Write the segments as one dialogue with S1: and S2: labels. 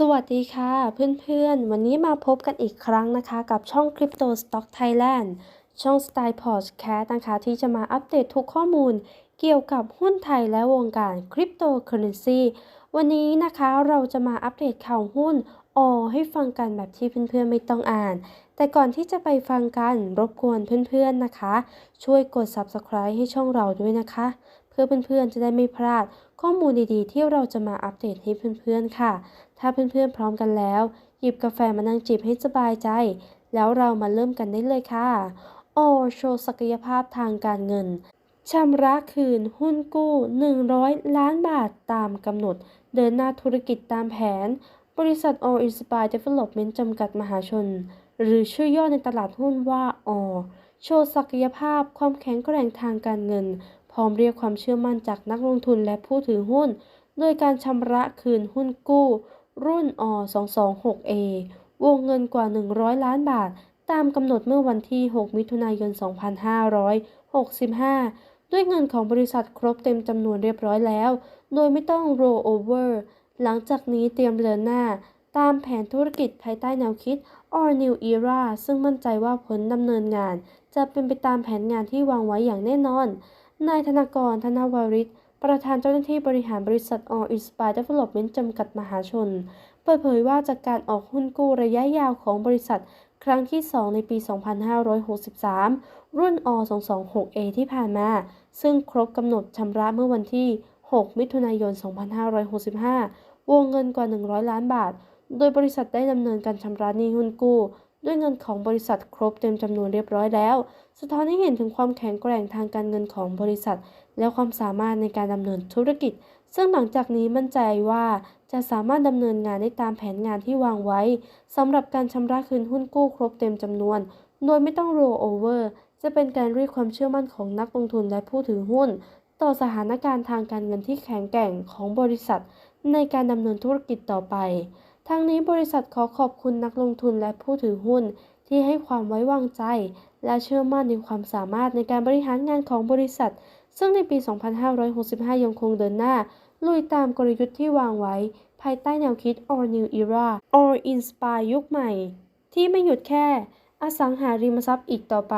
S1: สวัสดีค่ะเพื่อนๆ วันนี้มาพบกันอีกครั้งนะคะ กับช่อง Crypto Stock Thailand ช่องสไตล์พอร์ตแคสนะคะ ที่จะมาอัปเดตทุกข้อมูลเกี่ยวกับหุ้นไทยและวงการคริปโตเคอเรนซีวันนี้นะคะเราจะมาอัปเดตข่าวหุ้น อให้ฟังกันแบบที่เพื่อนๆไม่ต้องอ่าน แต่ก่อนที่จะไปฟังกันรบกวนเพื่อนๆนะคะ ช่วยกด Subscribe ให้ช่องเราด้วยนะคะ เพื่อเพื่อนๆจะได้ไม่พลาด ข้อมูลดีๆ ที่เราจะมาอัปเดตให้เพื่อนๆค่ะ ถ้าเพื่อนๆพร้อมกันแล้ว หยิบกาแฟมานั่งจิบให้สบายใจ แล้วเรามาเริ่มกันได้เลยค่ะ โอโชว์ศักยภาพทางการเงินชำระคืนหุ้นกู้ 100 ล้านบาทตามกำหนด เดินหน้าธุรกิจตามแผน บริษัท All Inspire Development จำกัดมหาชน หรือชื่อย่อในตลาดหุ้นว่า ออ โชว์ศักยภาพความแข็งแกร่งทางการเงิน พร้อมเรียกความเชื่อมั่นจากนักลงทุนและผู้ถือหุ้น โดยการชำระคืนหุ้นกู้ รุ่นอ 226A วงเงินกว่า 100 ล้านบาท ตามกำหนดเมื่อวันที่ 6 มิถุนายน 2565 ด้วยเงินของบริษัทครบเต็มจำนวนเรียบร้อยแล้ว โดยไม่ต้อง roll over หลังจากนี้เตรียมเดินหน้า ตามแผนธุรกิจภายใต้แนวคิด All New Era ซึ่งมั่นใจว่าผลดำเนินงาน จะเป็นไปตามแผนงานที่วางไว้อย่างแน่นอน นายธนากร ธนวริศประธานเจ้าหน้าที่บริหารบริษัท All Inspire Development จำกัดมหาชน เปิดเผยว่าจากการออกหุ้นกู้ระยะยาวของบริษัท ครั้งที่ 2 ในปี 2563 รุ่นอ 226A ที่ผ่านมา ซึ่งครบกำหนดชำระเมื่อวันที่ 6 มิถุนายน 2565 วงเงินกว่า 100 ล้านบาท โดยบริษัทได้ดำเนินการชำระหนี้หุ้นกู้ ด้วยเงินของบริษัทครบเต็มจำนวนเรียบร้อยแล้ว สะท้อนให้เห็นถึงความแข็งแกร่งทางการเงินของบริษัท และความสามารถในการดำเนินธุรกิจ ซึ่งหลังจากนี้มั่นใจว่าจะสามารถดำเนินงานได้ตามแผนงานที่วางไว้สำหรับการชำระคืนหุ้นกู้ครบเต็มจำนวน โดยไม่ต้อง roll over จะเป็นการเรียกความเชื่อมั่นของนักลงทุนและผู้ถือหุ้น ต่อสถานการณ์ทางการเงินที่แข็งแกร่งของบริษัท ในการดำเนินธุรกิจต่อไป ทั้งนี้บริษัทขอขอบคุณนักลงทุนและผู้ถือหุ้นที่ให้ความไว้วางใจ และเชื่อมั่นในความสามารถในการบริหารงานของบริษัท ซึ่งในปี 2565 ยังคงเดินหน้า ลุยตามกลยุทธ์ที่วางไว้ ภายใต้แนวคิด All New Era All Inspire ยุคใหม่ ที่ไม่หยุดแค่ อสังหาริมทรัพย์อีกต่อไป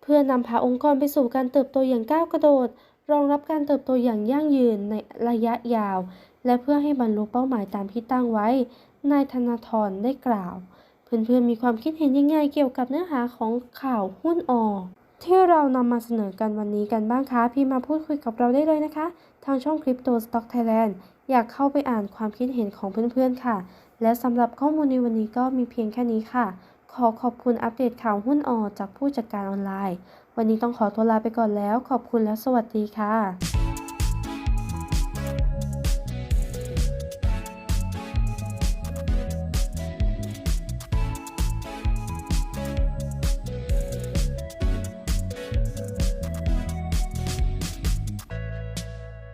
S1: เพื่อนำพาองค์กรไปสู่การเติบโตอย่างก้าวกระโดด รองรับการเติบโตอย่างยั่งยืนในระยะยาว และเพื่อให้บรรลุเป้าหมายตามที่ตั้งไว้ นายธนาธรได้กล่าว เพื่อนๆมีความคิดเห็นยังไงเกี่ยวกับเนื้อหาของข่าวหุ้นออที่เรานำมาเสนอกันวันนี้กันบ้างคะ พี่มาพูดคุยกับเราได้เลยนะคะ ทางช่อง Crypto Stock Thailand อยากเข้าไปอ่านความคิดเห็นของเพื่อนๆค่ะ และสำหรับข้อมูลในวันนี้ก็มีเพียงแค่นี้ค่ะ ขอขอบคุณอัปเดตข่าวหุ้นออจากผู้จัดการออนไลน์ วันนี้ต้องขอตัวลาไปก่อนแล้ว ขอบคุณและสวัสดีค่ะ